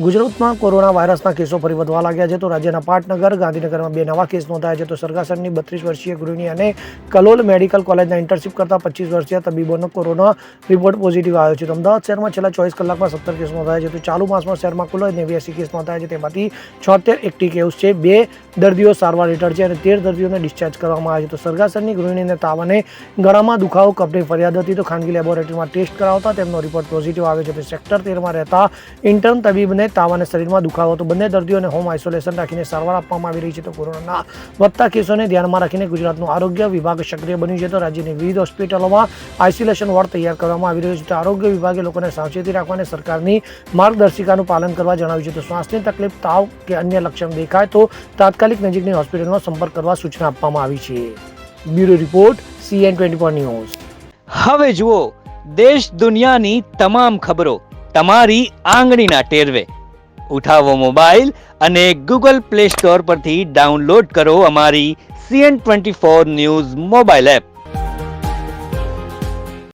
ગુજરાતમાં કોરોના વાયરસના કેસો ફરી વધવા લાગ્યા છે, તો રાજ્યના પાટનગર, ગાંધીનગરમાં બે નવા કેસ નોંધાયા છે, તો સરગાસરની બત્રીસ વર્ષીય ગૃહિણી અને કલોલ મેડિકલ કોલેજના ઇન્ટર્નશીપ કરતા પચીસ વર્ષીય તબીબોનો કોરોના રિપોર્ટ પોઝિટિવ આવ્યો છે. તો અમદાવાદ શહેરમાં છેલ્લા ચોવીસ કલાકમાં સત્તર કેસ નોંધાયા છે, તો ચાલુ માસમાં શહેરમાં કુલ નેવ્યાસી કેસ નોંધાયા છે, તેમાંથી છોતેર એક્ટિવ કેસ છે, બે દર્દીઓ સારવાર હેઠળ છે અને તેર દર્દીઓને ડિસ્ચાર્જ કરવામાં આવ્યા છે. તો સરગાસરની ગૃહિણીને તાવ અને ગળામાં દુખાવો કપની ફરિયાદ હતી તો ખાનગી લેબોરેટરીમાં ટેસ્ટ કરાવતા તેમનો રિપોર્ટ પોઝિટિવ આવ્યો છે. તો સેક્ટર તેરમાં રહેતા ઇન્ટર્ન તબીબને તાવ અને શરીરમાં દુખાવો તો બંને દર્દીઓને હોમ આઇસોલેશન રાખીને સારવાર આપવામાં આવી રહી છે. તો કોરોનાના વધતા કેસોને ધ્યાનમાં રાખીને ગુજરાતનું આરોગ્ય વિભાગ સક્રિય બન્યું છે. તો રાજ્યની વિવિધ હોસ્પિટલોમાં આઇસોલેશન વોર્ડ તૈયાર કરવામાં આવી રહ્યું છે. તો આરોગ્ય વિભાગે લોકોને સાવચેતી રાખવા અને સરકારની માર્ગદર્શિકાનું પાલન કરવા જણાવ્યું છે. તો શ્વાસની તકલીફ, તાવ કે અન્ય લક્ષણ દેખાય તો તાત્કાલિક નજીકની હોસ્પિટલનો સંપર્ક કરવા સૂચના આપવામાં આવી છે. Bureau report CN twenty news. હવે જુઓ, દેશ દુનિયાની તમામ ખબરો તમારી આંગળીના ટેરવે. ઉઠાવો મોબાઈલ અને ગૂગલ પ્લે સ્ટોર પરથી ડાઉનલોડ કરો અમારી CN twenty four news mobile app.